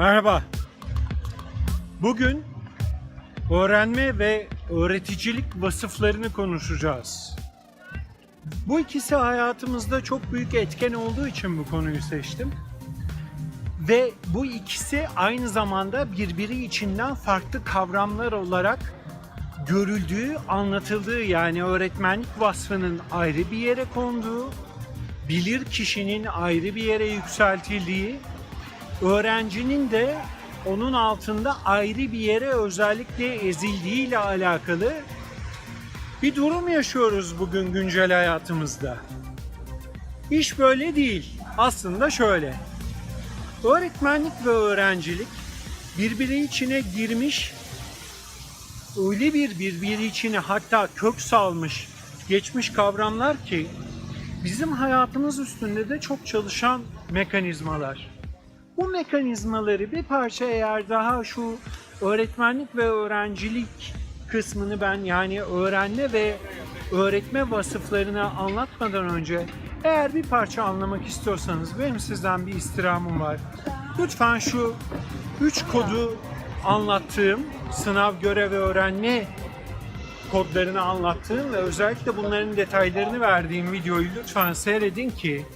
Merhaba. Bugün öğrenme ve öğreticilik vasıflarını konuşacağız. Bu ikisi hayatımızda çok büyük etken olduğu için bu konuyu seçtim. Ve bu ikisi aynı zamanda birbiri içinden farklı kavramlar olarak görüldüğü, anlatıldığı yani öğretmenlik vasfının ayrı bir yere konduğu, bilir kişinin ayrı bir yere yükseltildiği, öğrencinin de onun altında ayrı bir yere özellikle ezildiği ile alakalı bir durum yaşıyoruz bugün güncel hayatımızda. İş böyle değil. Aslında şöyle. Öğretmenlik ve öğrencilik birbiri içine girmiş öyle bir birbiri içine hatta kök salmış geçmiş kavramlar ki bizim hayatımız üstünde de çok çalışan mekanizmalar. Bu mekanizmaları bir parça eğer daha şu öğretmenlik ve öğrencilik kısmını ben yani öğrenme ve öğretme vasıflarını anlatmadan önce eğer bir parça anlamak istiyorsanız benim sizden bir istirhamım var. Lütfen şu üç kodu anlattığım sınav, görev ve öğrenme kodlarını anlattığım ve özellikle bunların detaylarını verdiğim videoyu lütfen seyredin ki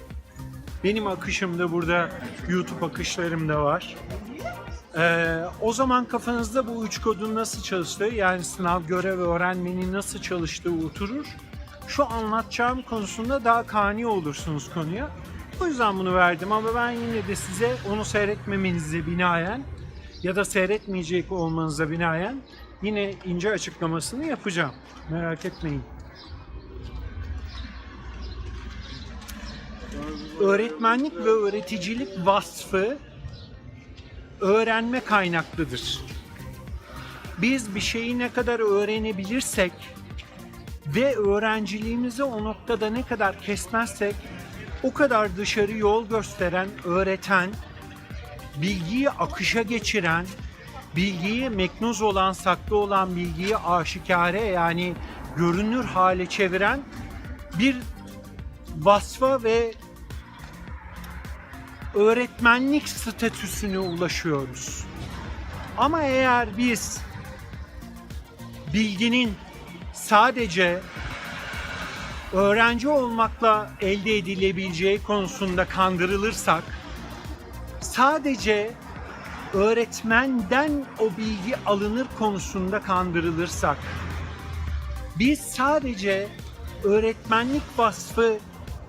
benim akışımda burada YouTube akışlarım da var. Ee, o zaman kafanızda bu üç kodun nasıl çalıştığı yani sınav, görev öğrenmenin nasıl çalıştığı oturur. Şu anlatacağım konusunda daha kani olursunuz konuya. O yüzden bunu verdim ama ben yine de size onu seyretmemenize binaen ya da seyretmeyecek olmanıza binaen yine ince açıklamasını yapacağım. Merak etmeyin. Öğretmenlik ve öğreticilik vasfı öğrenme kaynaklıdır. Biz bir şeyi ne kadar öğrenebilirsek ve öğrenciliğimizi o noktada ne kadar kesmezsek o kadar dışarı yol gösteren, öğreten, bilgiyi akışa geçiren, bilgiyi meknuz olan, saklı olan bilgiyi aşikare yani görünür hale çeviren bir vasfa ve öğretmenlik statüsüne ulaşıyoruz. Ama eğer biz bilginin sadece öğrenci olmakla elde edilebileceği konusunda kandırılırsak, sadece öğretmenden o bilgi alınır konusunda kandırılırsak, biz sadece öğretmenlik vasfı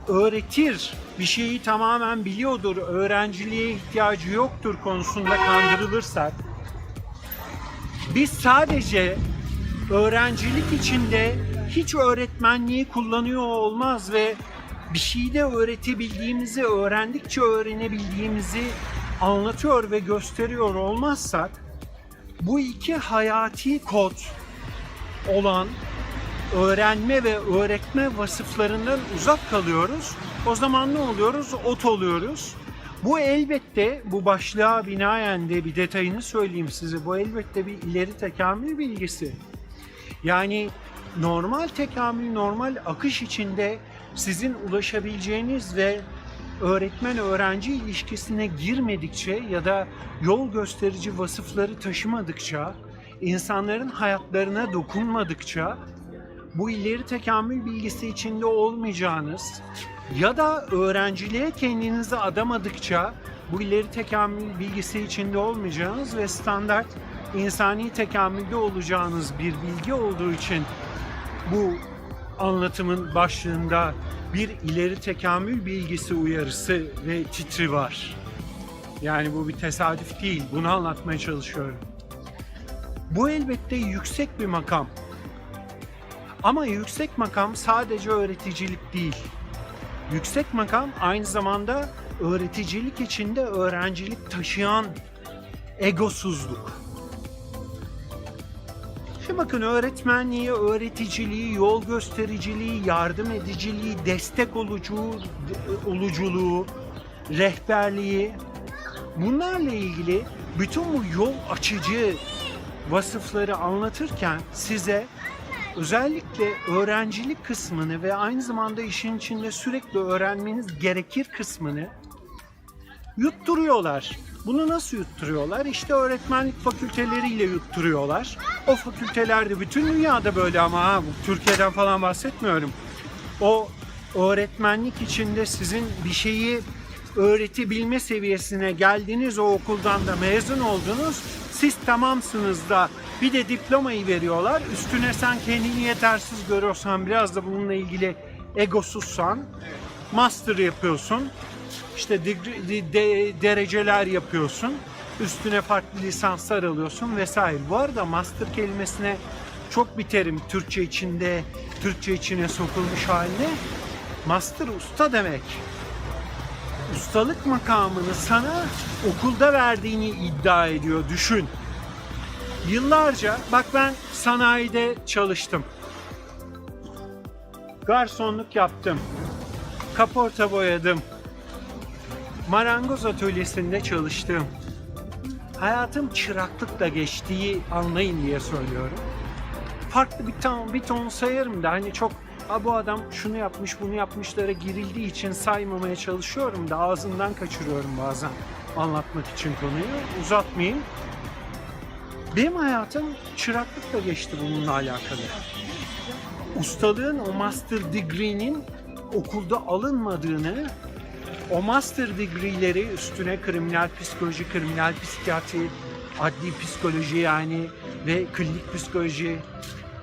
öğretir, bir şeyi tamamen biliyordur, öğrenciliğe ihtiyacı yoktur konusunda kandırılırsak, biz sadece öğrencilik içinde hiç öğretmenliği kullanıyor olmaz ve bir şeyi de öğretebildiğimizi, öğrendikçe öğrenebildiğimizi anlatıyor ve gösteriyor olmazsak, bu iki hayati kod olan öğrenme ve öğretme vasıflarından uzak kalıyoruz. O zaman ne oluyoruz? Ot oluyoruz. Bu elbette bu başlığa binaen de bir detayını söyleyeyim size. Bu elbette bir ileri tekamül bilgisi. Yani normal tekamül, normal akış içinde sizin ulaşabileceğiniz ve öğretmen öğrenci ilişkisine girmedikçe ya da yol gösterici vasıfları taşımadıkça, insanların hayatlarına dokunmadıkça bu ileri tekamül bilgisi içinde olmayacağınız ya da öğrenciliğe kendinizi adamadıkça bu ileri tekamül bilgisi içinde olmayacağınız ve standart insani tekamülde olacağınız bir bilgi olduğu için bu anlatımın başlığında bir ileri tekamül bilgisi uyarısı ve titri var. Yani bu bir tesadüf değil. Bunu anlatmaya çalışıyorum. Bu elbette yüksek bir makam. Ama yüksek makam sadece öğreticilik değil. Yüksek makam aynı zamanda öğreticilik içinde öğrencilik taşıyan egosuzluk. Şimdi bakın öğretmenliği, öğreticiliği, yol göstericiliği, yardım ediciliği, destek olucu, oluculuğu, rehberliği bunlarla ilgili bütün bu yol açıcı vasıfları anlatırken size özellikle öğrencilik kısmını ve aynı zamanda işin içinde sürekli öğrenmeniz gerekir kısmını yutturuyorlar. Bunu nasıl yutturuyorlar? İşte öğretmenlik fakülteleriyle yutturuyorlar. O fakültelerde bütün dünyada böyle ama ha, Türkiye'den falan bahsetmiyorum. O öğretmenlik içinde sizin bir şeyi öğretebilme seviyesine geldiniz, o okuldan da mezun oldunuz. Siz tamamsınız da bir de diplomayı veriyorlar. Üstüne sen kendini yetersiz görüyorsan, biraz da bununla ilgili egosuzsan, master yapıyorsun. İşte de- de- dereceler yapıyorsun. Üstüne farklı lisanslar alıyorsun vesaire. Bu arada master kelimesine çok biterim Türkçe içinde, Türkçe içine sokulmuş haline. Master usta demek. Ustalık makamını sana okulda verdiğini iddia ediyor. Düşün. Yıllarca bak ben sanayide çalıştım. Garsonluk yaptım. Kaporta boyadım. Marangoz atölyesinde çalıştım. Hayatım çıraklıkla geçtiği anlayın diye söylüyorum. Farklı bir ton, bir ton sayarım da hani çok "Aa, bu adam şunu yapmış bunu yapmışlara girildiği için saymamaya çalışıyorum da ağzından kaçırıyorum bazen anlatmak için konuyu. Uzatmayayım. Benim hayatım çıraklıkla geçti bununla alakalı. Ustalığın o master degree'nin okulda alınmadığını o master degree'leri üstüne kriminal psikoloji, kriminal psikiyatri, adli psikoloji yani ve klinik psikoloji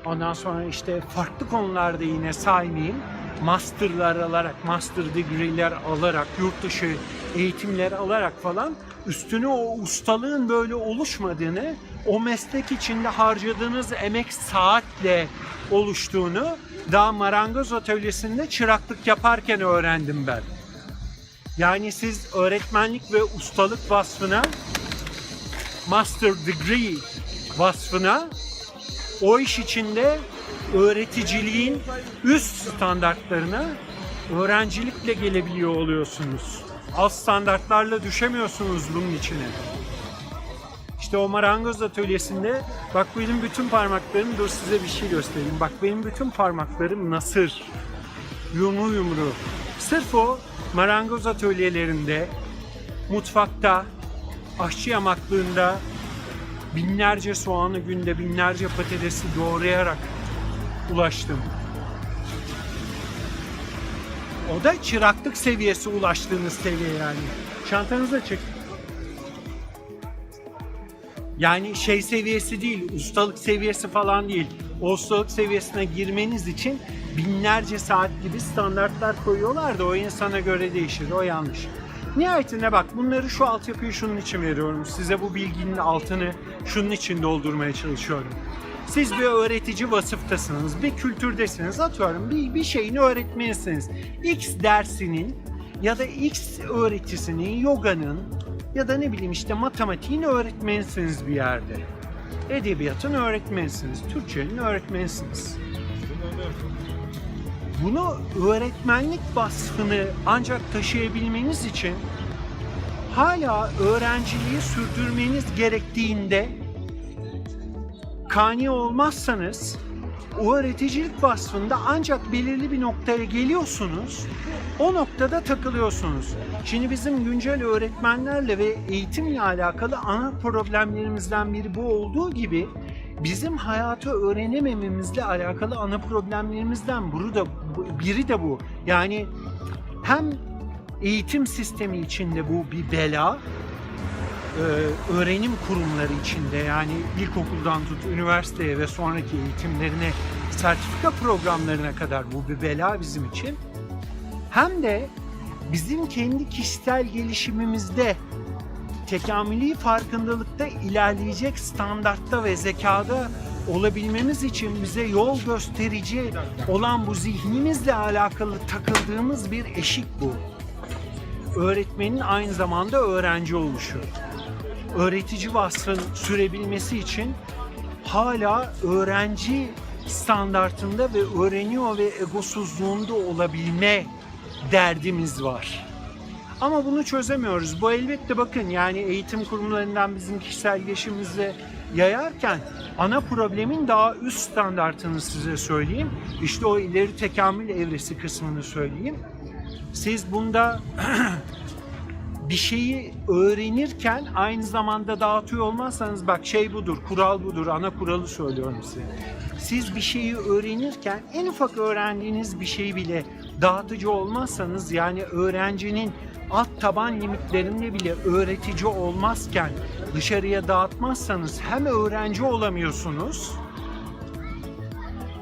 ondan sonra işte farklı konularda yine saymayayım masterlar alarak, master degree'ler alarak, yurt dışı eğitimler alarak falan üstüne o ustalığın böyle oluşmadığını, o meslek içinde harcadığınız emek saatle oluştuğunu daha marangoz atölyesinde çıraklık yaparken öğrendim ben. Yani siz öğretmenlik ve ustalık vasfına, master degree vasfına o iş içinde öğreticiliğin üst standartlarına öğrencilikle gelebiliyor oluyorsunuz. Alt standartlarla düşemiyorsunuz bunun içine. İşte o marangoz atölyesinde bak benim bütün parmaklarım dur size bir şey göstereyim. Bak benim bütün parmaklarım nasır. Yumru yumru. Sırf o marangoz atölyelerinde, mutfakta, aşçı yamaklığında binlerce soğanı günde binlerce patatesi doğrayarak ulaştım. O da çıraklık seviyesi ulaştığınız seviye yani. Çantanızı açık. Yani şey seviyesi değil, ustalık seviyesi falan değil. O ustalık seviyesine girmeniz için binlerce saat gibi standartlar koyuyorlar da o insana göre değişir, o yanlış. Nihayetinde bak bunları şu altyapıyı şunun için veriyorum. Size bu bilginin altını şunun için doldurmaya çalışıyorum. Siz bir öğretici vasıftasınız, bir kültürdesiniz. Atıyorum bir, bir şeyin öğretmenisiniz. X dersinin ya da X öğretisinin, yoganın ya da ne bileyim işte matematiğin öğretmenisiniz bir yerde. Edebiyatın öğretmenisiniz, Türkçenin öğretmenisiniz. Bunu öğretmenlik vasfını ancak taşıyabilmeniz için hala öğrenciliği sürdürmeniz gerektiğinde kani olmazsanız o öğreticilik vasfında ancak belirli bir noktaya geliyorsunuz. O noktada takılıyorsunuz. Şimdi bizim güncel öğretmenlerle ve eğitimle alakalı ana problemlerimizden biri bu olduğu gibi bizim hayatı öğrenemememizle alakalı ana problemlerimizden biri de, biri de bu. Yani hem eğitim sistemi içinde bu bir bela, e, öğrenim kurumları içinde yani ilkokuldan tut üniversiteye ve sonraki eğitimlerine sertifika programlarına kadar bu bir bela bizim için. Hem de bizim kendi kişisel gelişimimizde tekamülü farkındalıkta ilerleyecek standartta ve zekada olabilmemiz için bize yol gösterici olan bu zihnimizle alakalı takıldığımız bir eşik bu. Öğretmenin aynı zamanda öğrenci oluşu. Öğretici vasfın sürebilmesi için hala öğrenci standartında ve öğreniyor ve egosuzluğunda olabilme derdimiz var. Ama bunu çözemiyoruz. Bu elbette bakın yani eğitim kurumlarından bizim kişisel gelişimimizle yayarken ana problemin daha üst standartını size söyleyeyim. İşte o ileri tekamül evresi kısmını söyleyeyim. Siz bunda bir şeyi öğrenirken aynı zamanda dağıtıyor olmazsanız bak şey budur, kural budur, ana kuralı söylüyorum size. Siz bir şeyi öğrenirken en ufak öğrendiğiniz bir şeyi bile dağıtıcı olmazsanız yani öğrencinin alt taban limitlerinde bile öğretici olmazken dışarıya dağıtmazsanız hem öğrenci olamıyorsunuz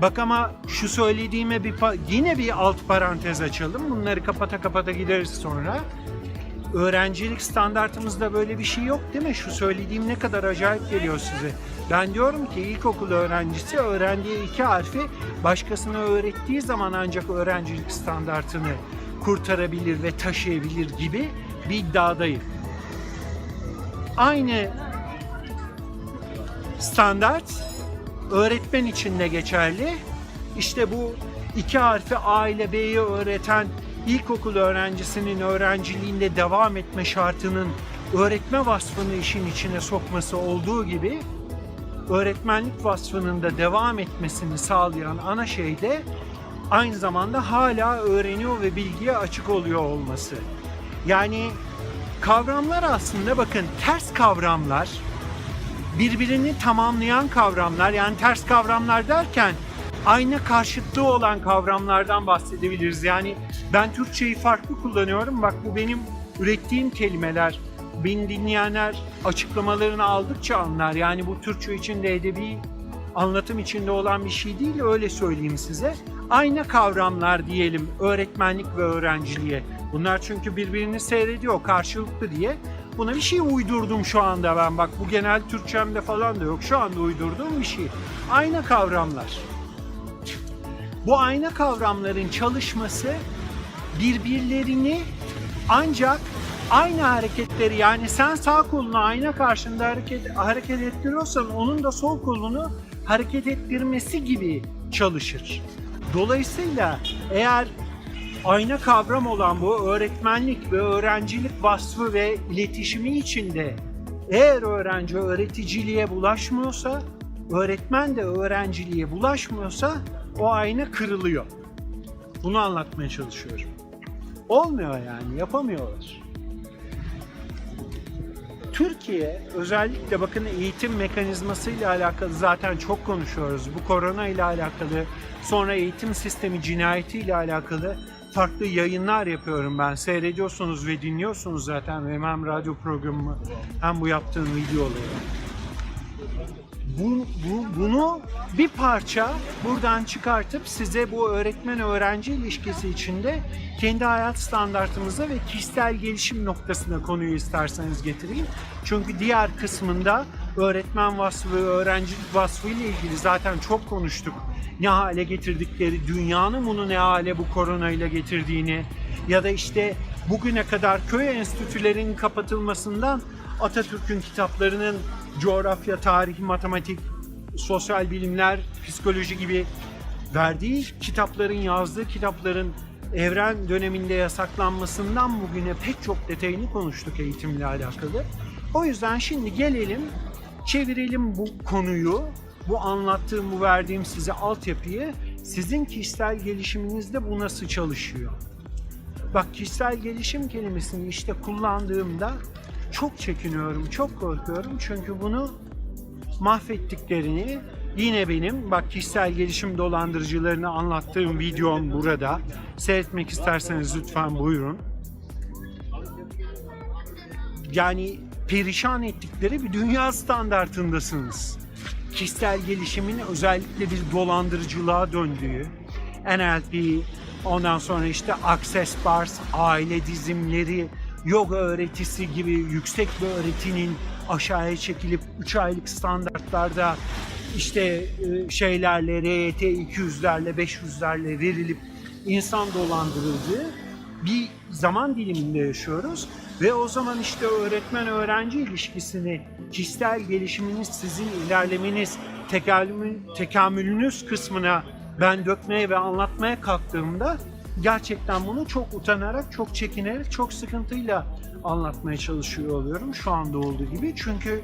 Bak ama şu söylediğime bir yine bir alt parantez açalım. Bunları kapata kapata gideriz sonra. Öğrencilik standartımızda böyle bir şey yok değil mi? Şu söylediğim ne kadar acayip geliyor size. Ben diyorum ki ilkokul öğrencisi öğrendiği iki harfi başkasına öğrettiği zaman ancak öğrencilik standartını kurtarabilir ve taşıyabilir gibi bir iddiadayım. Aynı standart öğretmen için de geçerli. İşte bu iki harfi A ile B'yi öğreten ilkokul öğrencisinin öğrenciliğinde devam etme şartının öğretme vasfını işin içine sokması olduğu gibi öğretmenlik vasfının da devam etmesini sağlayan ana şey de aynı zamanda hala öğreniyor ve bilgiye açık oluyor olması. Yani kavramlar aslında bakın ters kavramlar birbirini tamamlayan kavramlar yani ters kavramlar derken ayna karşıtlığı olan kavramlardan bahsedebiliriz. Yani ben Türkçeyi farklı kullanıyorum. Bak bu benim ürettiğim kelimeler. Beni dinleyenler açıklamalarını aldıkça anlar. Yani bu Türkçe içinde edebi anlatım içinde olan bir şey değil öyle söyleyeyim size. Ayna kavramlar diyelim öğretmenlik ve öğrenciliğe. Bunlar çünkü birbirini seyrediyor karşılıklı diye. Buna bir şey uydurdum şu anda ben bak bu genel Türkçemde falan da yok şu anda uydurduğum bir şey. Ayna kavramlar. Bu ayna kavramların çalışması birbirlerini ancak aynı hareketleri yani sen sağ kolunu ayna karşında hareket, hareket ettiriyorsan onun da sol kolunu hareket ettirmesi gibi çalışır. Dolayısıyla eğer ayna kavram olan bu öğretmenlik ve öğrencilik vasfı ve iletişimi içinde eğer öğrenci öğreticiliğe bulaşmıyorsa, öğretmen de öğrenciliğe bulaşmıyorsa o ayna kırılıyor. Bunu anlatmaya çalışıyorum. Olmuyor yani, yapamıyorlar. Türkiye özellikle bakın eğitim mekanizması ile alakalı zaten çok konuşuyoruz. Bu korona ile alakalı, sonra eğitim sistemi cinayeti ile alakalı farklı yayınlar yapıyorum ben. Seyrediyorsunuz ve dinliyorsunuz zaten benim hem radyo programımı hem bu yaptığım videoları. Bu, bu, bunu bir parça buradan çıkartıp size bu öğretmen-öğrenci ilişkisi içinde kendi hayat standartımıza ve kişisel gelişim noktasına konuyu isterseniz getireyim. Çünkü diğer kısmında öğretmen vasfı ve öğrencilik vasfı ile ilgili zaten çok konuştuk. Ne hale getirdikleri, dünyanın bunu ne hale bu koronayla getirdiğini ya da işte bugüne kadar köy enstitülerinin kapatılmasından Atatürk'ün kitaplarının coğrafya, tarih, matematik, sosyal bilimler, psikoloji gibi verdiği kitapların, yazdığı kitapların evren döneminde yasaklanmasından bugüne pek çok detayını konuştuk eğitimle alakalı. O yüzden şimdi gelelim, çevirelim bu konuyu, bu anlattığım, bu verdiğim size altyapıyı. Sizin kişisel gelişiminizde bu nasıl çalışıyor? Bak kişisel gelişim kelimesini işte kullandığımda çok çekiniyorum, çok korkuyorum çünkü bunu mahvettiklerini yine benim bak kişisel gelişim dolandırıcılarını anlattığım videom burada. Seyretmek isterseniz lütfen buyurun. Yani perişan ettikleri bir dünya standartındasınız. Kişisel gelişimin özellikle bir dolandırıcılığa döndüğü, NLP, ondan sonra işte Access Bars, aile dizimleri, yoga öğretisi gibi yüksek bir öğretinin aşağıya çekilip 3 aylık standartlarda işte e, şeylerle RYT 200'lerle 500'lerle verilip insan dolandırıldığı bir zaman diliminde yaşıyoruz. Ve o zaman işte öğretmen öğrenci ilişkisini kişisel gelişiminiz sizin ilerlemeniz tekamül, tekamülünüz kısmına ben dökmeye ve anlatmaya kalktığımda gerçekten bunu çok utanarak, çok çekinerek, çok sıkıntıyla anlatmaya çalışıyor oluyorum şu anda olduğu gibi. Çünkü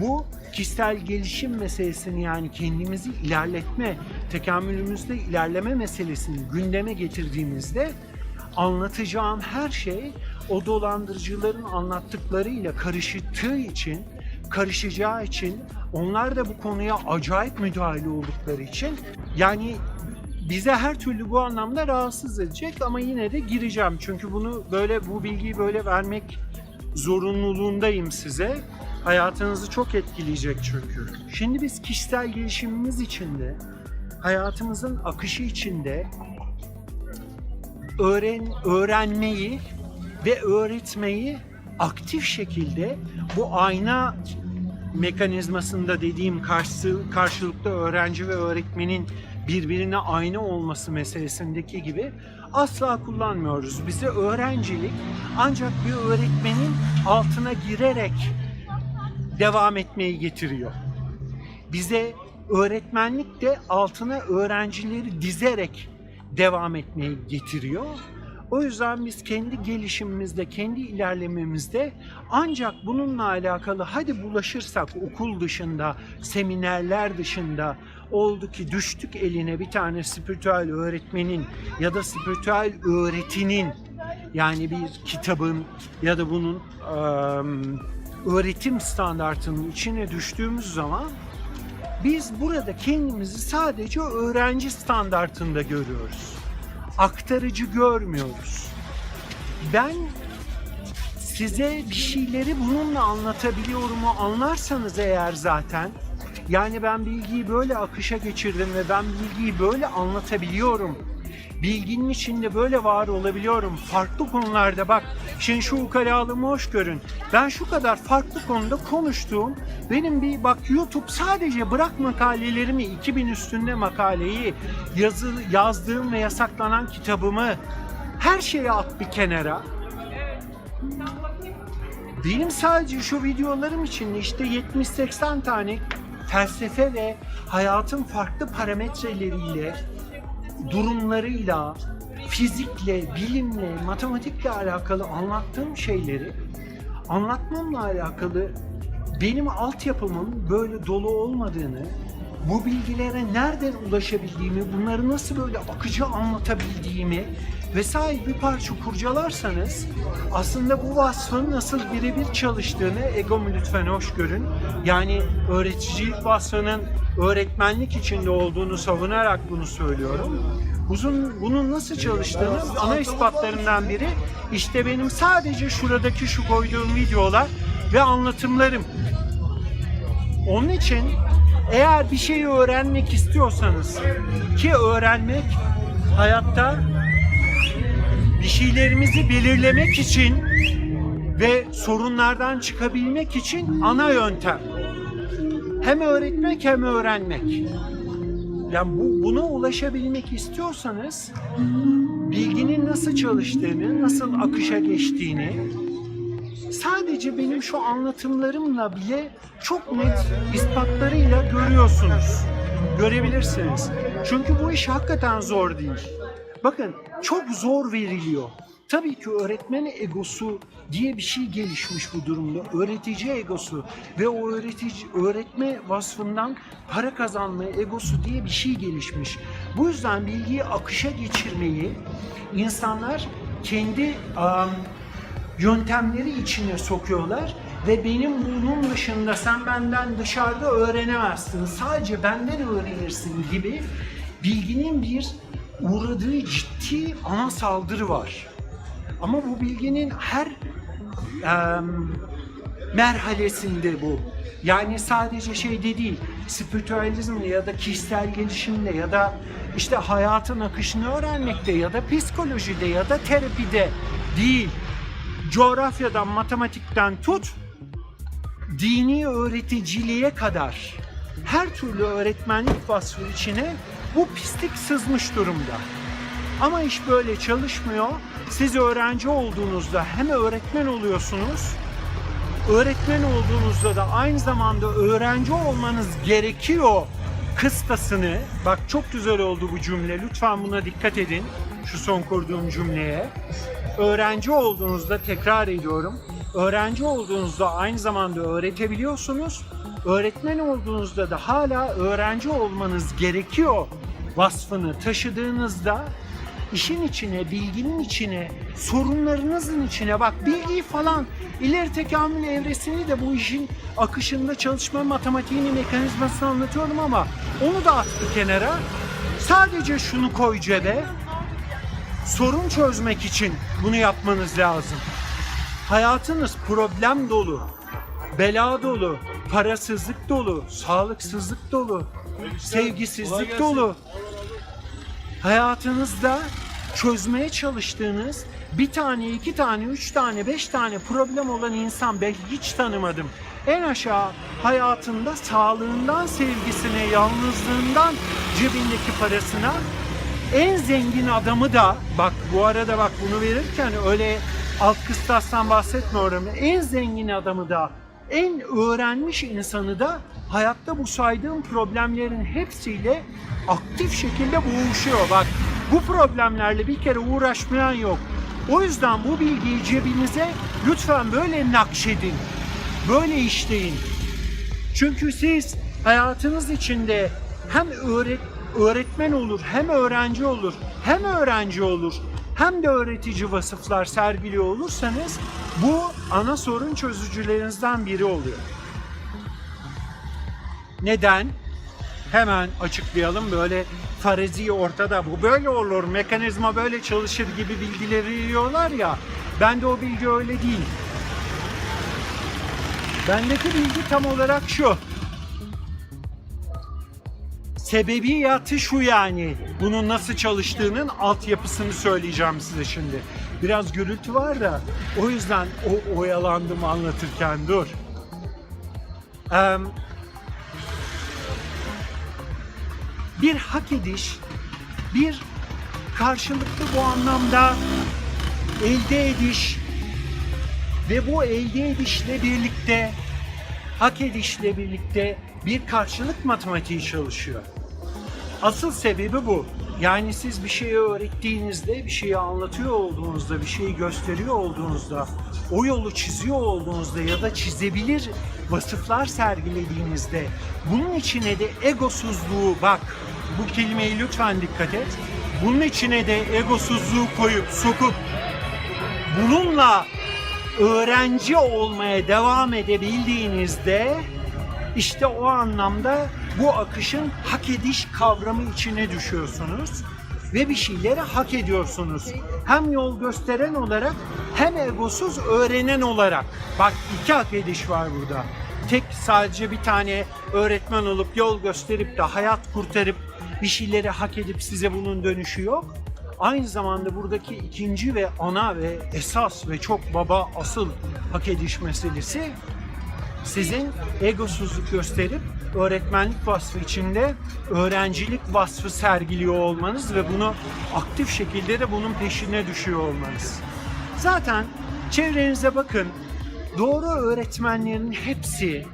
bu kişisel gelişim meselesini yani kendimizi ilerletme, tekamülümüzde ilerleme meselesini gündeme getirdiğimizde anlatacağım her şey o dolandırıcıların anlattıklarıyla karıştığı için, karışacağı için onlar da bu konuya acayip müdahale oldukları için yani bize her türlü bu anlamda rahatsız edecek ama yine de gireceğim. Çünkü bunu böyle bu bilgiyi böyle vermek zorunluluğundayım size. Hayatınızı çok etkileyecek çünkü. Şimdi biz kişisel gelişimimiz içinde, hayatımızın akışı içinde öğren öğrenmeyi ve öğretmeyi aktif şekilde bu ayna mekanizmasında dediğim karşı, karşılıklı öğrenci ve öğretmenin birbirine aynı olması meselesindeki gibi asla kullanmıyoruz. Bize öğrencilik ancak bir öğretmenin altına girerek devam etmeyi getiriyor. Bize öğretmenlik de altına öğrencileri dizerek devam etmeyi getiriyor. O yüzden biz kendi gelişimimizde, kendi ilerlememizde ancak bununla alakalı hadi bulaşırsak okul dışında, seminerler dışında oldu ki düştük eline bir tane spiritüel öğretmenin ya da spiritüel öğretinin yani bir kitabın ya da bunun öğretim standartının içine düştüğümüz zaman biz burada kendimizi sadece öğrenci standartında görüyoruz. Aktarıcı görmüyoruz. Ben size bir şeyleri bununla anlatabiliyorumu anlarsanız eğer zaten yani ben bilgiyi böyle akışa geçirdim ve ben bilgiyi böyle anlatabiliyorum. Bilginin içinde böyle var olabiliyorum. Farklı konularda bak şimdi şu ukalalığımı hoş görün. Ben şu kadar farklı konuda konuştuğum benim bir bak YouTube sadece bırak makalelerimi 2000 üstünde makaleyi yazı, yazdığım ve yasaklanan kitabımı her şeyi at bir kenara. Benim sadece şu videolarım için işte 70-80 tane felsefe ve hayatın farklı parametreleriyle, durumlarıyla, fizikle, bilimle, matematikle alakalı anlattığım şeyleri anlatmamla alakalı benim altyapımın böyle dolu olmadığını, bu bilgilere nereden ulaşabildiğimi, bunları nasıl böyle akıcı anlatabildiğimi vesaire bir parça kurcalarsanız aslında bu vasfın nasıl birebir çalıştığını egomu lütfen hoş görün. Yani öğreticilik vasfının öğretmenlik içinde olduğunu savunarak bunu söylüyorum. Uzun, bunun nasıl çalıştığını ana ispatlarından biri işte benim sadece şuradaki şu koyduğum videolar ve anlatımlarım. Onun için eğer bir şeyi öğrenmek istiyorsanız ki öğrenmek hayatta bir şeylerimizi belirlemek için ve sorunlardan çıkabilmek için ana yöntem. Hem öğretmek hem öğrenmek. Yani bu, buna ulaşabilmek istiyorsanız bilginin nasıl çalıştığını, nasıl akışa geçtiğini sadece benim şu anlatımlarımla bile çok net ispatlarıyla görüyorsunuz. Görebilirsiniz. Çünkü bu iş hakikaten zor değil. Bakın çok zor veriliyor. Tabii ki öğretmen egosu diye bir şey gelişmiş bu durumda. Öğretici egosu ve o öğretici öğretme vasfından para kazanma egosu diye bir şey gelişmiş. Bu yüzden bilgiyi akışa geçirmeyi insanlar kendi am, yöntemleri içine sokuyorlar ve benim bunun dışında sen benden dışarıda öğrenemezsin. Sadece benden öğrenirsin gibi bilginin bir uğradığı ciddi ana saldırı var. Ama bu bilginin her em, merhalesinde bu. Yani sadece şeyde değil, spiritüalizmle ya da kişisel gelişimle ya da işte hayatın akışını öğrenmekte ya da psikolojide ya da terapide değil. Coğrafyadan, matematikten tut, dini öğreticiliğe kadar her türlü öğretmenlik vasfı içine bu pislik sızmış durumda. Ama iş böyle çalışmıyor. Siz öğrenci olduğunuzda hem öğretmen oluyorsunuz, öğretmen olduğunuzda da aynı zamanda öğrenci olmanız gerekiyor kıstasını, bak çok güzel oldu bu cümle, lütfen buna dikkat edin, şu son kurduğum cümleye. Öğrenci olduğunuzda, tekrar ediyorum, öğrenci olduğunuzda aynı zamanda öğretebiliyorsunuz, öğretmen olduğunuzda da hala öğrenci olmanız gerekiyor vasfını taşıdığınızda işin içine, bilginin içine, sorunlarınızın içine bak bilgiyi falan ileri tekamül evresini de bu işin akışında çalışma matematiğini, mekanizmasını anlatıyorum ama onu da at bir kenara. Sadece şunu koy cebe. Sorun çözmek için bunu yapmanız lazım. Hayatınız problem dolu, bela dolu, parasızlık dolu, sağlıksızlık dolu, sevgisizlik dolu. Hayatınızda çözmeye çalıştığınız bir tane, iki tane, üç tane, beş tane problem olan insan ben hiç tanımadım. En aşağı hayatında sağlığından sevgisine, yalnızlığından cebindeki parasına en zengin adamı da bak bu arada bak bunu verirken öyle alt kıstastan bahsetmiyorum. En zengin adamı da en öğrenmiş insanı da hayatta bu saydığım problemlerin hepsiyle aktif şekilde boğuşuyor. Bak bu problemlerle bir kere uğraşmayan yok. O yüzden bu bilgiyi cebinize lütfen böyle nakşedin. Böyle işleyin. Çünkü siz hayatınız içinde hem öğret öğretmen olur, hem öğrenci olur, hem öğrenci olur, hem de öğretici vasıflar sergiliyor olursanız bu ana sorun çözücülerinizden biri oluyor. Neden? Hemen açıklayalım böyle farezi ortada bu böyle olur mekanizma böyle çalışır gibi bilgileri yiyorlar ya ben de o bilgi öyle değil. Bendeki bilgi tam olarak şu. Sebebiyatı şu yani. Bunun nasıl çalıştığının altyapısını söyleyeceğim size şimdi. Biraz gürültü var da o yüzden o oyalandım anlatırken dur. Eee bir hak ediş, bir karşılıklı bu anlamda elde ediş ve bu elde edişle birlikte hak edişle birlikte bir karşılık matematiği çalışıyor. Asıl sebebi bu. Yani siz bir şeyi öğrettiğinizde, bir şeyi anlatıyor olduğunuzda, bir şeyi gösteriyor olduğunuzda, o yolu çiziyor olduğunuzda ya da çizebilir vasıflar sergilediğinizde bunun içine de egosuzluğu bak bu kelimeyi lütfen dikkat et. Bunun içine de egosuzluğu koyup sokup bununla öğrenci olmaya devam edebildiğinizde işte o anlamda bu akışın hak ediş kavramı içine düşüyorsunuz ve bir şeyleri hak ediyorsunuz. Hem yol gösteren olarak hem egosuz öğrenen olarak. Bak iki hak ediş var burada. Tek sadece bir tane öğretmen olup yol gösterip de hayat kurtarıp bir şeyleri hak edip size bunun dönüşü yok. Aynı zamanda buradaki ikinci ve ana ve esas ve çok baba asıl hak ediş meselesi sizin egosuzluk gösterip öğretmenlik vasfı içinde öğrencilik vasfı sergiliyor olmanız ve bunu aktif şekilde de bunun peşine düşüyor olmanız. Zaten çevrenize bakın. Doğru öğretmenlerin hepsi,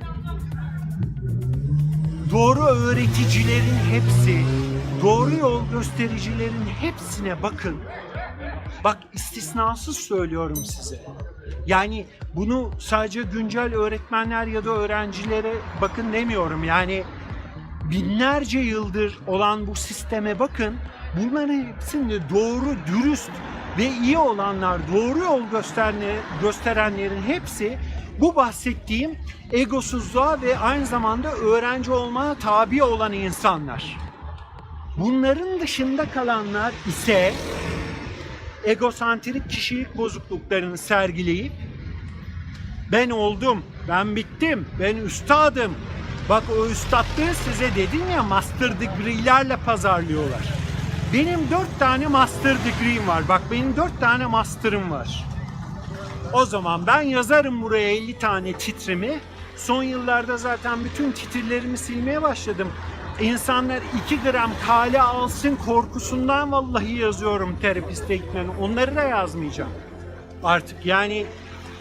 doğru öğreticilerin hepsi, doğru yol göstericilerin hepsine bakın. Bak istisnasız söylüyorum size. Yani bunu sadece güncel öğretmenler ya da öğrencilere bakın demiyorum. Yani binlerce yıldır olan bu sisteme bakın. Bunların hepsinde doğru, dürüst ve iyi olanlar, doğru yol gösterenlerin hepsi bu bahsettiğim egosuzluğa ve aynı zamanda öğrenci olmaya tabi olan insanlar. Bunların dışında kalanlar ise egosantrik kişilik bozukluklarını sergileyip ben oldum, ben bittim, ben üstadım. Bak o üstadlığı size dedim ya master degree'lerle pazarlıyorlar. Benim dört tane master degree'm var. Bak benim dört tane master'ım var. O zaman ben yazarım buraya 50 tane titrimi. Son yıllarda zaten bütün titirlerimi silmeye başladım. İnsanlar 2 gram kale alsın korkusundan vallahi yazıyorum terapiste gitmeni. Onları da yazmayacağım. Artık yani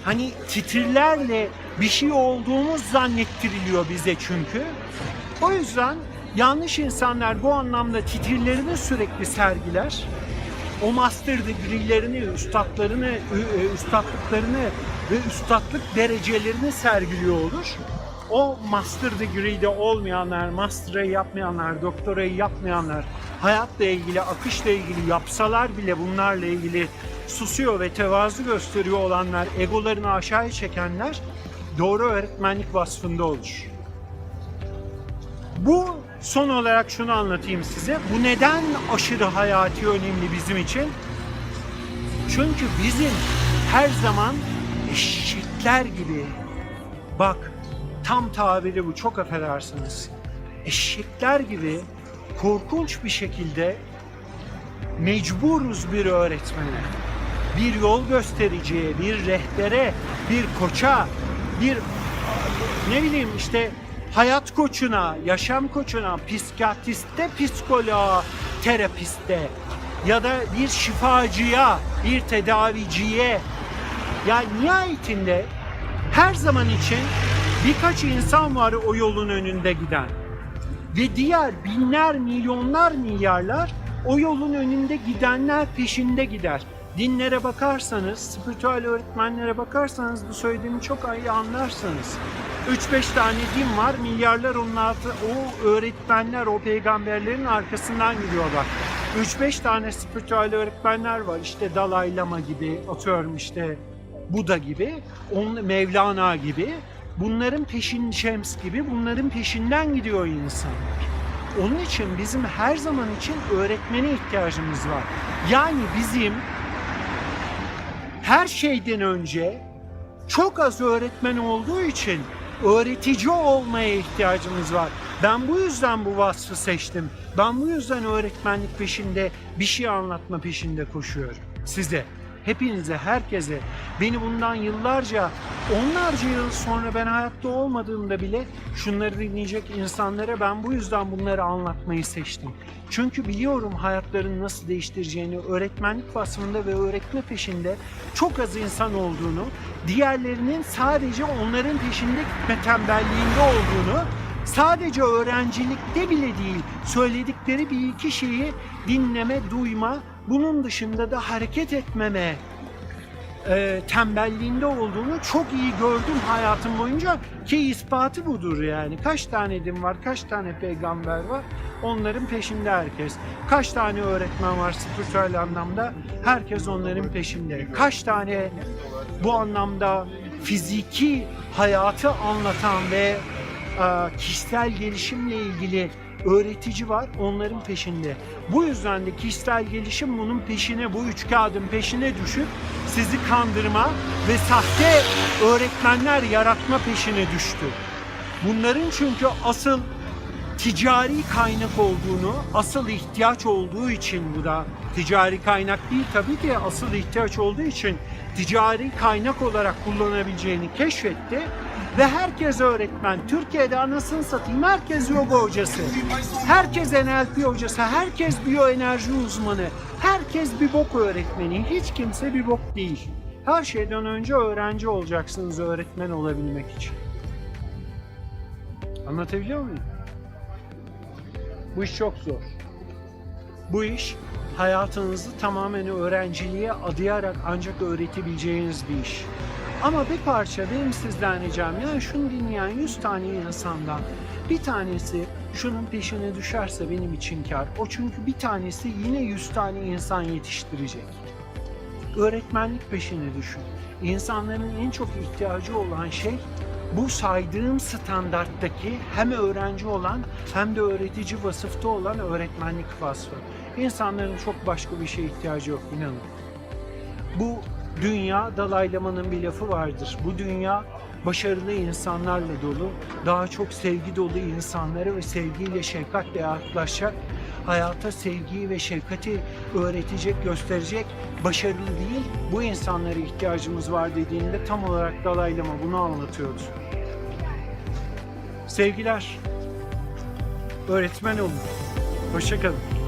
hani titirlerle bir şey olduğumuz zannettiriliyor bize çünkü. O yüzden yanlış insanlar bu anlamda titirlerini sürekli sergiler. O master degree'lerini, üstadlarını, ü- e, üstadlıklarını ve üstadlık derecelerini sergiliyor olur. O master degree'de olmayanlar, master'ı yapmayanlar, doktorayı yapmayanlar, hayatla ilgili, akışla ilgili yapsalar bile bunlarla ilgili susuyor ve tevazu gösteriyor olanlar, egolarını aşağıya çekenler doğru öğretmenlik vasfında olur. Bu son olarak şunu anlatayım size. Bu neden aşırı hayati önemli bizim için? Çünkü bizim her zaman eşekler gibi bak tam tabiri bu çok affedersiniz. Eşekler gibi korkunç bir şekilde mecburuz bir öğretmene, bir yol göstericiye, bir rehbere, bir koça, bir ne bileyim işte hayat koçuna, yaşam koçuna, psikiyatriste, psikoloğa, terapiste ya da bir şifacıya, bir tedaviciye ya nihayetinde her zaman için birkaç insan var o yolun önünde giden. Ve diğer binler, milyonlar, milyarlar o yolun önünde gidenler peşinde gider. Dinlere bakarsanız, spiritüel öğretmenlere bakarsanız bu söylediğimi çok iyi anlarsınız. 3-5 tane din var, milyarlar onun altı, o öğretmenler, o peygamberlerin arkasından gidiyorlar. 3-5 tane spiritüel öğretmenler var, işte Dalai Lama gibi, atıyorum işte Buda gibi, on, Mevlana gibi. Bunların peşin Şems gibi bunların peşinden gidiyor insanlar. Onun için bizim her zaman için öğretmene ihtiyacımız var. Yani bizim her şeyden önce çok az öğretmen olduğu için öğretici olmaya ihtiyacımız var. Ben bu yüzden bu vasfı seçtim. Ben bu yüzden öğretmenlik peşinde, bir şey anlatma peşinde koşuyorum. Size, hepinize, herkese. Beni bundan yıllarca, onlarca yıl sonra ben hayatta olmadığımda bile şunları dinleyecek insanlara ben bu yüzden bunları anlatmayı seçtim. Çünkü biliyorum hayatlarını nasıl değiştireceğini, öğretmenlik vasfında ve öğretme peşinde çok az insan olduğunu, diğerlerinin sadece onların peşinde gitme tembelliğinde olduğunu, sadece öğrencilikte bile değil, söyledikleri bir iki şeyi dinleme, duyma, bunun dışında da hareket etmeme e, tembelliğinde olduğunu çok iyi gördüm hayatım boyunca ki ispatı budur yani. Kaç tane din var, kaç tane peygamber var onların peşinde herkes. Kaç tane öğretmen var spiritüel anlamda herkes onların peşinde. Kaç tane bu anlamda fiziki hayatı anlatan ve e, kişisel gelişimle ilgili öğretici var onların peşinde. Bu yüzden de kişisel gelişim bunun peşine, bu üç kağıdın peşine düşüp sizi kandırma ve sahte öğretmenler yaratma peşine düştü. Bunların çünkü asıl ticari kaynak olduğunu, asıl ihtiyaç olduğu için bu da ticari kaynak değil tabii ki asıl ihtiyaç olduğu için ticari kaynak olarak kullanabileceğini keşfetti ve herkes öğretmen. Türkiye'de anasını satayım herkes yoga hocası, herkes NLP hocası, herkes biyoenerji uzmanı, herkes bir bok öğretmeni, hiç kimse bir bok değil. Her şeyden önce öğrenci olacaksınız öğretmen olabilmek için. Anlatabiliyor muyum? Bu iş çok zor. Bu iş hayatınızı tamamen öğrenciliğe adayarak ancak öğretebileceğiniz bir iş. Ama bir parça benim sizden ricam yani şunu dinleyen 100 tane insandan bir tanesi şunun peşine düşerse benim için kar. O çünkü bir tanesi yine 100 tane insan yetiştirecek. Öğretmenlik peşine düşün. İnsanların en çok ihtiyacı olan şey bu saydığım standarttaki hem öğrenci olan hem de öğretici vasıfta olan öğretmenlik vasfı. İnsanların çok başka bir şeye ihtiyacı yok inanın. Bu dünya Dalai Lama'nın bir lafı vardır. Bu dünya başarılı insanlarla dolu, daha çok sevgi dolu insanlara ve sevgiyle şefkatle yaklaşacak, hayata sevgiyi ve şefkati öğretecek, gösterecek başarılı değil, bu insanlara ihtiyacımız var dediğinde tam olarak Dalai Lama bunu anlatıyordu. Sevgiler, öğretmen olun. Hoşçakalın.